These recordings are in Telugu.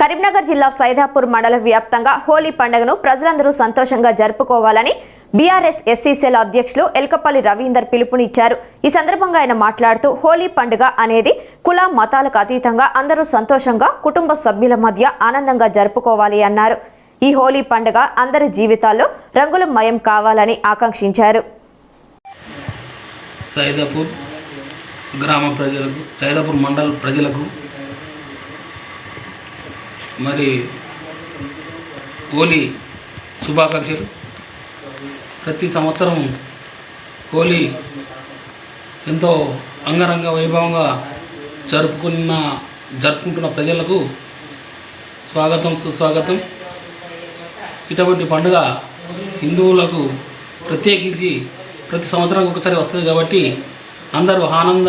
కరీంనగర్ జిల్లా సైదాపూర్ మండల వ్యాప్తంగా హోలీ పండుగను ప్రజలందరూ సంతోషంగా జరుపుకోవాలని బీఆర్ఎస్ ఎస్సీసీల అధ్యక్షులు ఎల్కపల్లి రవీందర్ పిలుపునిచ్చారు. ఈ సందర్భంగా ఆయన మాట్లాడుతూ హోలీ పండుగ అనేది కుల మతాలకు అతీతంగా అందరూ సంతోషంగా కుటుంబ సభ్యుల మధ్య ఆనందంగా జరుపుకోవాలి అన్నారు. ఈ హోలీ పండుగ అందరి జీవితాల్లో రంగులమయం కావాలని ఆకాంక్షించారు. సైదాపూర్ గ్రామ ప్రజలకు సైదాపూర్ మండల ప్రజలకు మరి హోలీ శుభాకాంక్షలు. ప్రతి సంవత్సరం హోలీ ఎంతో అంగరంగ వైభవంగా జరుపుకున్న జరుపుకుంటున్న ప్రజలకు స్వాగతం సుస్వాగతం. ఇటువంటి పండుగ హిందువులకు ప్రత్యేకించి ప్రతి సంవత్సరానికి ఒకసారి వస్తుంది కాబట్టి అందరూ ఆనంద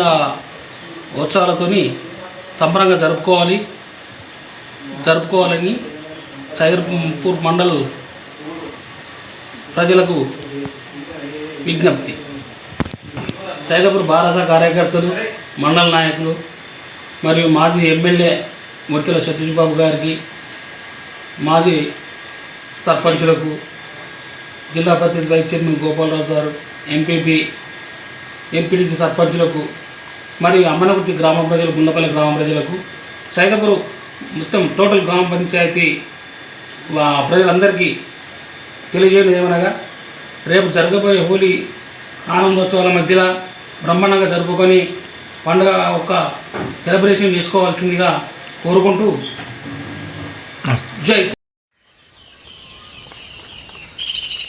ఉత్సవాలతోని సంబరంగా జరుపుకోవాలి. జరుపుకోవాలని సైదర్పూర్ మండల్ ప్రజలకు విజ్ఞప్తి. సైదపూర్ భారత కార్యకర్తలు మండల నాయకులు మరియు మాజీ ఎమ్మెల్యే ముర్తిల సతీష్ బాబు గారికి మాజీ సర్పంచులకు జిల్లా పరిషత్ వైస్ చైర్మన్ గోపాలరావు గారు ఎంపీపీ ఎంపీడీసీ సర్పంచులకు మరియు అమ్మనగుర్తి గ్రామ ప్రజలు గుండపల్లి గ్రామ ప్రజలకు సైదపూర్ మొత్తం టోటల్ గ్రామ పంచాయతీ ప్రజలందరికీ తెలియజేయడం ఏమనగా రేపు జరగబోయే హోలీ ఆనందోత్సవాల మధ్యలో బ్రహ్మాండంగా జరుపుకొని పండుగ ఒక సెలబ్రేషన్ చేసుకోవాల్సిందిగా కోరుకుంటూ జై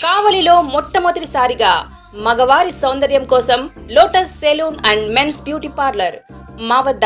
కావలిలో మొట్టమొదటిసారిగా మగవారి సౌందర్యం కోసం Lotus salon and men's beauty parlour మా వద్ద